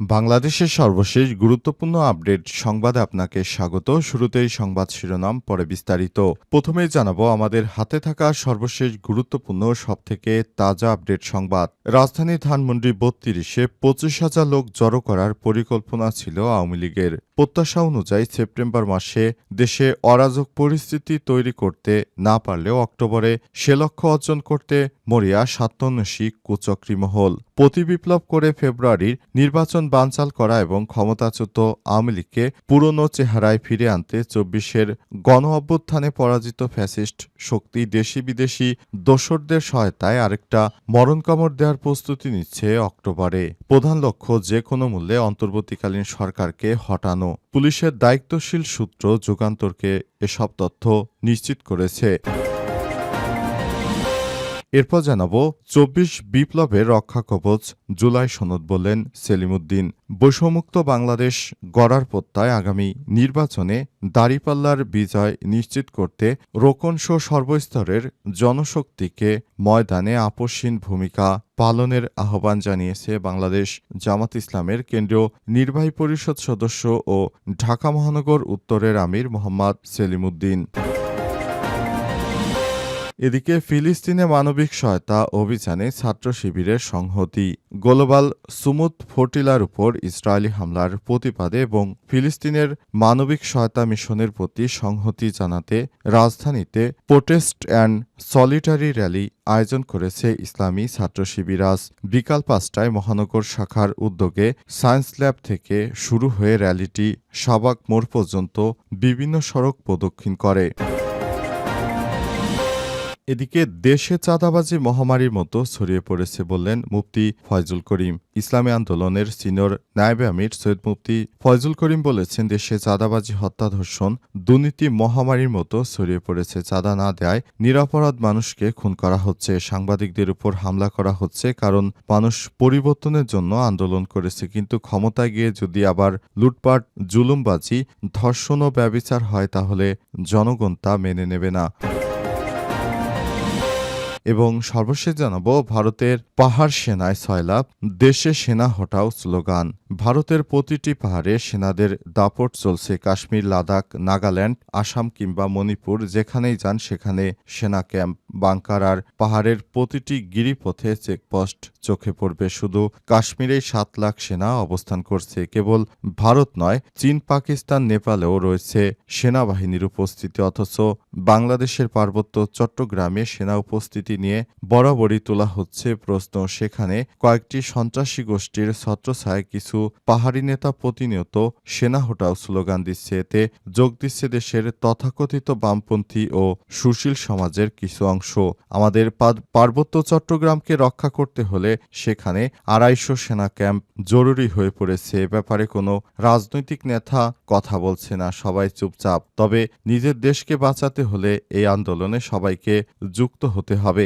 বাংলাদেশের সর্বশেষ গুরুত্বপূর্ণ আপডেট সংবাদে আপনাকে স্বাগত। শুরুতেই সংবাদ শিরোনাম, পরে বিস্তারিত। প্রথমে জানাব, আমাদের হাতে থাকা সর্বশেষ গুরুত্বপূর্ণ, সবথেকে তাজা আপডেট সংবাদ। রাজধানী ধানমন্ডি বত্রিশে পঁচিশ হাজার লোক জড়ো করার পরিকল্পনা ছিল আওয়ামী লীগের। প্রত্যাশা অনুযায়ী সেপ্টেম্বর মাসে দেশে অরাজক পরিস্থিতি তৈরি করতে না পারলেও অক্টোবরে সে লক্ষ্য অর্জন করতে মরিয়া সাতান্নশী কুচক্রী মহল প্রতিবিপ্লব করে ফেব্রুয়ারির নির্বাচন বানচাল করা এবং ক্ষমতাচ্যুত আওয়ামী লীগকে পুরনো চেহারায় ফিরে আনতে চব্বিশের গণ অভ্যুত্থানে পরাজিত ফ্যাসিস্ট শক্তি দেশি বিদেশি দোসরদের সহায়তায় আরেকটা মরণ কামড় দেওয়ার প্রস্তুতি নিচ্ছে অক্টোবরে। প্রধান লক্ষ্য যে কোনো মূল্যে অন্তর্বর্তীকালীন সরকারকে হটানো। পুলিশের দায়িত্বশীল সূত্র যুগান্তরকে এসব তথ্য নিশ্চিত করেছে। এরপর জানাব চব্বিশ বিপ্লবের রক্ষা কবচ জুলাই সনদ বললেন সেলিমুদ্দিন। বৈষমুক্ত বাংলাদেশ গড়ার প্রত্যয় আগামী নির্বাচনে দাঁড়িপাল্লার বিজয় নিশ্চিত করতে রোকনসহ সর্বস্তরের জনশক্তিকে ময়দানে আপসীন ভূমিকা পালনের আহ্বান জানিয়েছে বাংলাদেশ জামাত ইসলামের কেন্দ্রীয় নির্বাহী পরিষদ সদস্য ও ঢাকা মহানগর উত্তরের আমির মোহাম্মদ সেলিমুদ্দিন। এদিকে ফিলিস্তিনে মানবিক সহায়তা অভিযানে ছাত্র শিবিরের সংহতি। গ্লোবাল সুমুদ ফোর্টিলার উপর ইসরায়েলি হামলার প্রতিবাদে এবং ফিলিস্তিনের মানবিক সহায়তা মিশনের প্রতি সংহতি জানাতে রাজধানীতে প্রোটেস্ট অ্যান্ড সলিটারি র্যালি আয়োজন করেছে ইসলামী ছাত্র শিবির। আজ বিকাল পাঁচটায় মহানগর শাখার উদ্যোগে সায়েন্স ল্যাব থেকে শুরু হয়ে র্যালিটি সাবাক মোড় পর্যন্ত বিভিন্ন সড়ক প্রদক্ষিণ করে। এদিকে দেশে চাঁদাবাজি মহামারীর মতো ছড়িয়ে পড়েছে বললেন মুফতি ফয়জুল করিম। ইসলামী আন্দোলনের সিনিয়র নায়েবে আমির সৈয়দ মুফতি ফয়জুল করিম বলেছেন, দেশে চাঁদাবাজি, হত্যা, ধর্ষণ দুর্নীতি মহামারীর মতো ছড়িয়ে পড়েছে। চাঁদা না দেয় নিরাপরাধ মানুষকে খুন করা হচ্ছে, সাংবাদিকদের উপর হামলা করা হচ্ছে, কারণ মানুষ পরিবর্তনের জন্য আন্দোলন করেছে। কিন্তু ক্ষমতায় গিয়ে যদি আবার লুটপাট, জুলুমবাজি, ধর্ষণ ও ব্যবিচার হয়, তাহলে জনগণ তা মেনে নেবে না। এবং সর্বশেষ জানাব, ভারতের পাহাড় সেনায় সয়লাভ দেশে সেনা হটাও স্লোগান। ভারতের প্রতিটি পাহাড়ে সেনাদের দাপট চলছে। কাশ্মীর, লাদাখ, নাগাল্যান্ড, আসাম কিংবা মণিপুর, যেখানেই যান সেখানে সেনা ক্যাম্প, বাংকার আর পাহাড়ের প্রতিটি গিরিপথে চেকপোস্ট চোখে পড়বে। শুধু কাশ্মীরেই সাত লাখ সেনা অবস্থান করছে, কেবল ভারত নয়, চীন, পাকিস্তান, নেপালেও রয়েছে সেনাবাহিনীর উপস্থিতি। অথচ বাংলাদেশের পার্বত্য চট্টগ্রামে সেনা উপস্থিতি নিয়ে বরাবরই তোলা হচ্ছে প্রশ্ন। সেখানে কয়েকটি সন্ত্রাসী গোষ্ঠীর ছত্রছায় কিছু পাহাড়ি নেতা প্রতিনিয়ত সেনা হটাও স্লোগান দিচ্ছে। এতে যোগ দিচ্ছে দেশের তথাকথিত বামপন্থী ও সুশীল সমাজের কিছু অংশ। আমাদের পার্বত্য চট্টগ্রামকে রক্ষা করতে হলে সেখানে আড়াইশো সেনা ক্যাম্প জরুরি হয়ে পড়েছে। এ ব্যাপারে কোনো রাজনৈতিক নেতা কথা বলছে না, সবাই চুপচাপ। তবে নিজের দেশকে বাঁচাতে হলে এই আন্দোলনে সবাইকে যুক্ত হতে হবে।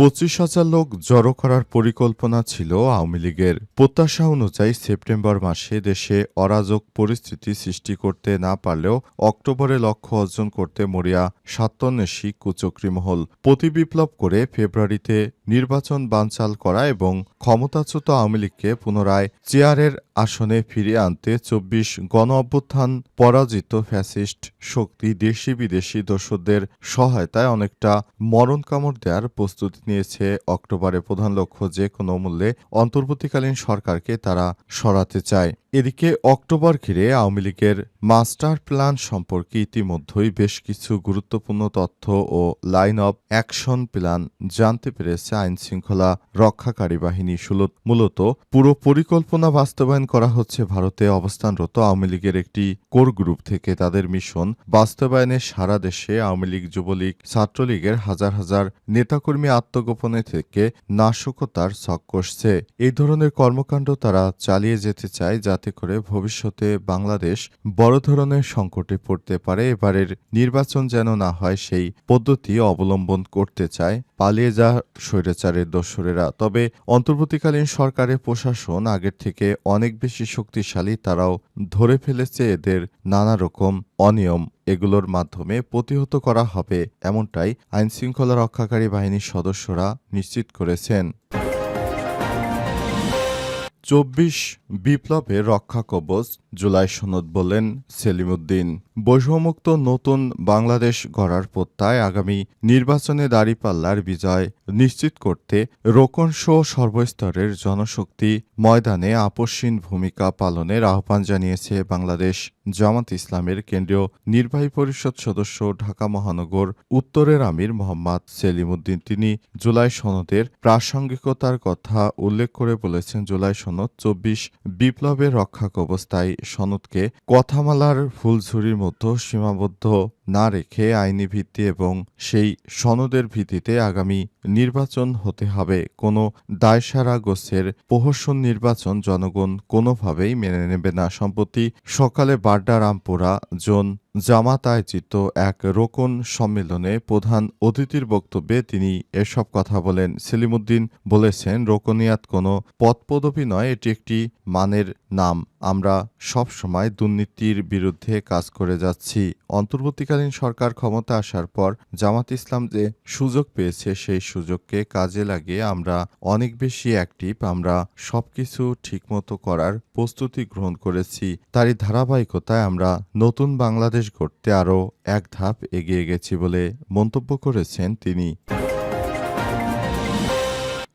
পঁচিশ হাজার লোক জড়ো করার পরিকল্পনা ছিল আওয়ামী লীগের। প্রত্যাশা অনুযায়ী সেপ্টেম্বর মাসে দেশে অরাজক পরিস্থিতি সৃষ্টি করতে না পারলেও অক্টোবরে লক্ষ্য অর্জন করতে মরিয়া সাতান্বেষী কুচক্রী মহল প্রতিবিপ্লব করে ফেব্রুয়ারিতে নির্বাচন বানচাল করা এবং ক্ষমতাচ্যুত আওয়ামী লীগকে পুনরায় চেয়ারের আসনে ফিরিয়ে আনতে চব্বিশ গণ অভ্যুত্থান পরাজিত ফ্যাসিস্ট শক্তি দেশি বিদেশি দোসরদের সহায়তায় অনেকটা মরণ কামড় দেওয়ার প্রস্তুতি নিয়েছে অক্টোবরে প্রধান লক্ষ্য যে কোনো মূল্যে অন্তর্বর্তীকালীন সরকারকে তারা সরাতে চায়। এদিকে অক্টোবর ঘিরে আওয়ামী লীগের মাস্টার প্ল্যান সম্পর্কে ইতিমধ্যেই বেশ কিছু গুরুত্বপূর্ণ তথ্য ও লাইন অব অ্যাকশন প্ল্যান জানতে পেরেছে আইনশৃঙ্খলা রক্ষাকারী বাহিনী মূলত পুরো পরিকল্পনা বাস্তবায়ন করা হচ্ছে ভারতে অবস্থানরত আওয়ামী লীগের একটি কোর গ্রুপ থেকে তাদের মিশন। বাস্তবায়নে সারা দেশে আওয়ামী লীগ, যুবলীগ, ছাত্রলীগের হাজার হাজার নেতাকর্মী আত্মগোপনে থেকে নাশকতার ছক কষছে। এই ধরনের কর্মকাণ্ড তারা চালিয়ে যেতে চায় যাতে করে ভবিষ্যতে বাংলাদেশ বড় ধরনের সংকটে পড়তে পারে। এবারের নির্বাচন যেন না হয়, সেই পদ্ধতি অবলম্বন করতে চায় পালিয়ে যা স্বৈরাচারের দোসরেরা। তবে অন্তর্বর্তীকালীন সরকারের প্রশাসন আগের থেকে অনেক বেশি শক্তিশালী, তারাও ধরে ফেলেছে এদের নানা রকম অনিয়ম। এগুলোর মাধ্যমে প্রতিহত করা হবে এমনটাই আইনশৃঙ্খলা রক্ষাকারী বাহিনীর সদস্যরা নিশ্চিত করেছেন। চব্বিশ বিপ্লবে রক্ষা কবচ জুলাই সনদ বললেন সেলিমুদ্দিন। বৈষম্যমুক্ত নতুন বাংলাদেশ গড়ার প্রত্যয় আগামী নির্বাচনে দাঁড়িপাল্লার বিজয় নিশ্চিত করতে রোকন শো সর্বস্তরের জনশক্তি ময়দানে আপসীন ভূমিকা পালনের আহ্বান জানিয়েছে বাংলাদেশ জামাত ইসলামের কেন্দ্রীয় নির্বাহী পরিষদ সদস্য ঢাকা মহানগর উত্তরের আমির মোহাম্মদ সেলিমুদ্দিন। তিনি জুলাই সনদের প্রাসঙ্গিকতার কথা উল্লেখ করে বলেছেন, জুলাই সনদ চব্বিশ বিপ্লবের রক্ষাক অবস্থায় সনদকে কথামালার ফুলঝুরির মধ্যে সীমাবদ্ধ না রেখে আইনি ভিত্তি এবং সেই সনদের ভিত্তিতে আগামী নির্বাচন হতে হবে। কোনো দায়সারা গোছের প্রহসন নির্বাচন জনগণ কোনোভাবেই মেনে নেবে না। সম্প্রতি সকালে বাড্ডা রামপুরা জোন জামাত আয়োজিত এক রোকন সম্মেলনে প্রধান অতিথির বক্তব্যে তিনি এসব কথা বলেন। সেলিমুদ্দিন বলেছেন, রোকনিয়াত কোনো পদপদবি নয়, এটি একটি মানের নাম। আমরা সব সময় দুর্নীতির বিরুদ্ধে কাজ করে যাচ্ছি। অন্তর্বর্তীকালীন সরকার ক্ষমতা আসার পর জামাত ইসলাম যে সুযোগ পেয়েছে, সেই সুযোগকে কাজে লাগিয়ে আমরা অনেক বেশি অ্যাক্টিভ, আমরা সবকিছু ঠিকমতো করার প্রস্তুতি গ্রহণ করেছি। তারই ধারাবাহিকতায় আমরা নতুন বাংলাদেশ গড়তে আরও এক ধাপ এগিয়ে গেছি বলে মন্তব্য করেছেন তিনি।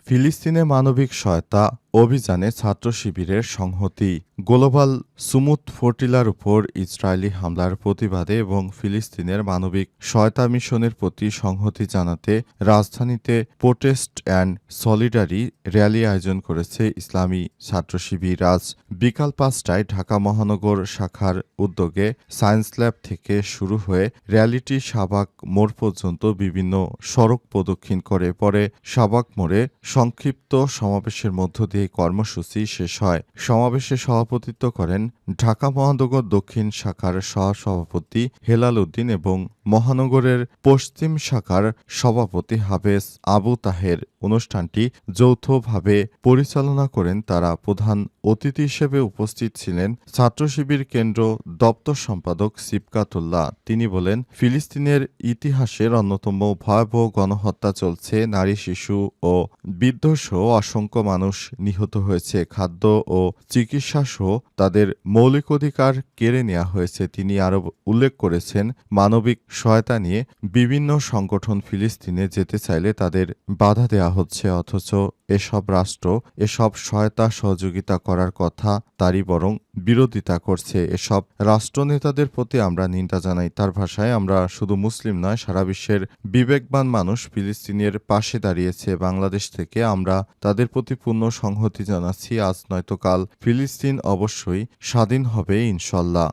ফিলিস্তিনে মানবিক সহায়তা অভিযানে ছাত্র শিবিরের সংহতি। গ্লোবাল সুমুত ফোর্টিলার উপর ইসরায়েলি হামলার প্রতিবাদে এবং ফিলিস্তিনের মানবিক সহায়তা মিশনের প্রতি সংহতি জানাতে রাজধানীতে প্রোটেস্ট অ্যান্ড সলিডারি র্যালি আয়োজন করেছে ইসলামী ছাত্র শিবির। আজ বিকাল পাঁচটায় ঢাকা মহানগর শাখার উদ্যোগে সায়েন্স ল্যাব থেকে শুরু হয়ে র্যালিটি সাবাক মোড় পর্যন্ত বিভিন্ন সড়ক প্রদক্ষিণ করে। পরে সাবাক মোড়ে সংক্ষিপ্ত সমাবেশের মধ্য দিয়ে কর্মসূচি শেষ হয়। সমাবেশে সভাপতিত্ব করেন ঢাকা মহানগর দক্ষিণ শাখার সহসভাপতি হেলাল উদ্দিন এবং মহানগরের পশ্চিম শাখার সভাপতি হাফেজ আবু তাহের অনুষ্ঠানটি যৌথভাবে পরিচালনা করেন তারা প্রধান অতিথি হিসেবে উপস্থিত ছিলেন ছাত্র শিবির কেন্দ্র দপ্তর সম্পাদক সিবকাতুল্লাহ। তিনি বলেন, ফিলিস্তিনের ইতিহাসের অন্যতম ভয়াবহ গণহত্যা চলছে, নারী, শিশু ও বৃদ্ধসহ অসংখ্য মানুষ নিহত হয়েছে, খাদ্য ও চিকিৎসা সহ তাদের মৌলিক অধিকার কেড়ে নেওয়া হয়েছে। তিনি আরও উল্লেখ করেছেন, মানবিক সহায়তা নিয়ে বিভিন্ন সংগঠন ফিলিস্তিনে যেতে চাইলে তাদের বাধা দেওয়া হচ্ছে, অথচ এসব রাষ্ট্র এসব সহায়তা সহযোগিতা করার কথা তারই বরং বিরোধিতা করছে। এসব রাষ্ট্রনেতাদের প্রতি আমরা নিন্দা জানাই। তার ভাষায় আমরা শুধু মুসলিম নয়, সারা বিশ্বের বিবেকবান মানুষ ফিলিস্তিনের পাশে দাঁড়িয়েছে। বাংলাদেশ থেকে আমরা তাদের প্রতি পূর্ণ সংহতি জানাচ্ছি। আজ নয়তো কাল ফিলিস্তিন অবশ্যই স্বাধীন হবে, ইনশাল্লাহ।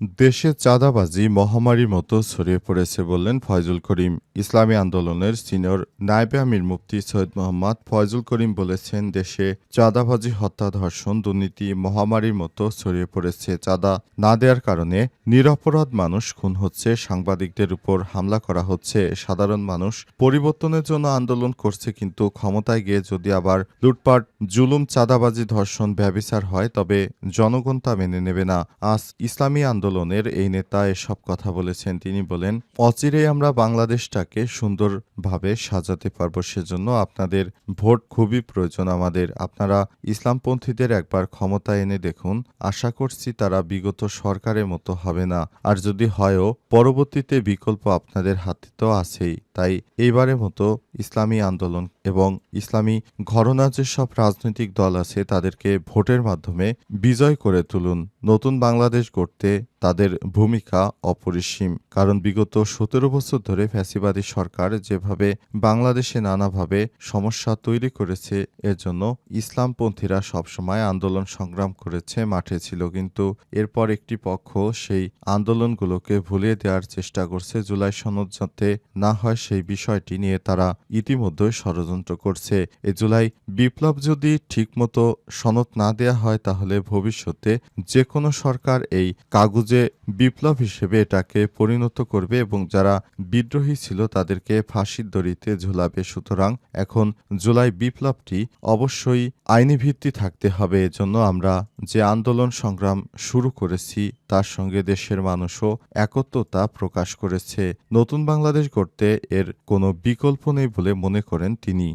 দেশে চাঁদাবাজি মহামারীর মতো ছড়িয়ে পড়েছে বললেন ফয়জুল করিম। ইসলামী আন্দোলনের সিনিয়র নায়েবে আমির মুফতি সৈয়দ মোহাম্মদ ফয়জুল করিম বলেছেন, দেশে চাঁদাবাজি, হত্যা, ধর্ষণ, দুর্নীতি, মহামারীর মতো ছড়িয়ে পড়েছে। চাঁদা না দেওয়ার কারণে নিরপরাধ মানুষ খুন হচ্ছে, সাংবাদিকদের উপর হামলা করা হচ্ছে। সাধারণ মানুষ পরিবর্তনের জন্য আন্দোলন করছে, কিন্তু ক্ষমতায় গিয়ে যদি আবার লুটপাট, জুলুম, চাঁদাবাজি, ধর্ষণ, ব্যবিচার হয়, তবে জনগণ তা মেনে নেবে না। আজ ইসলামী আন্দোলন আন্দোলনের এই নেতা এসব কথা বলেছেন। তিনি বলেন, অচিরেই আমরা বাংলাদেশটাকে সুন্দরভাবে সাজাতে পারব, সেজন্য আপনাদের ভোট খুবই প্রয়োজন আমাদের। আপনারা ইসলামপন্থীদের একবার ক্ষমতা এনে দেখুন। আশা করছি তারা বিগত সরকারের মতো হবে না। আর যদি হয়ও, পরবর্তীতে বিকল্প আপনাদের হাতে তো আছেই। তাই এইবারের মতো ইসলামী আন্দোলন এবং ইসলামী ঘরনা যেসব রাজনৈতিক দল আছে তাদেরকে ভোটের মাধ্যমে বিজয় করে তুলুন। নতুন বাংলাদেশ গড়তে তাদের ভূমিকা অপরিসীম। কারণ বিগত সতেরো বছর ধরে ফ্যাসিবাদী সরকার যেভাবে বাংলাদেশে নানাভাবে সমস্যা তৈরি করেছে, এর জন্য ইসলামপন্থীরা সবসময় আন্দোলন সংগ্রাম করেছে, মাঠে ছিল। কিন্তু এরপর একটি পক্ষ সেই আন্দোলনগুলোকে ভুলিয়ে দেওয়ার চেষ্টা করছে। জুলাই সনদ যাতে না হয় সেই বিষয়টি নিয়ে তারা ইতিমধ্যে ষড়যন্ত্র করছে। এ জুলাই বিপ্লব যদি ঠিকমতো সনদ না দেয়া হয়, তাহলে ভবিষ্যতে যে কোনো সরকার এই কাগজে বিপ্লব হিসেবে এটাকে পরিণত করবে এবং যারা বিদ্রোহী ছিল তাদেরকে ফাঁসির দড়িতে ঝুলাবে। সুতরাং এখন জুলাই বিপ্লবটি অবশ্যই আইনি ভিত্তি থাকতে হবে। এজন্য আমরা যে আন্দোলন সংগ্রাম শুরু করেছি, তার সঙ্গে দেশের মানুষও একত্রতা প্রকাশ করেছে। নতুন বাংলাদেশ গড়তে এর কোনো বিকল্প নেই বলে মনে করেন তিনি।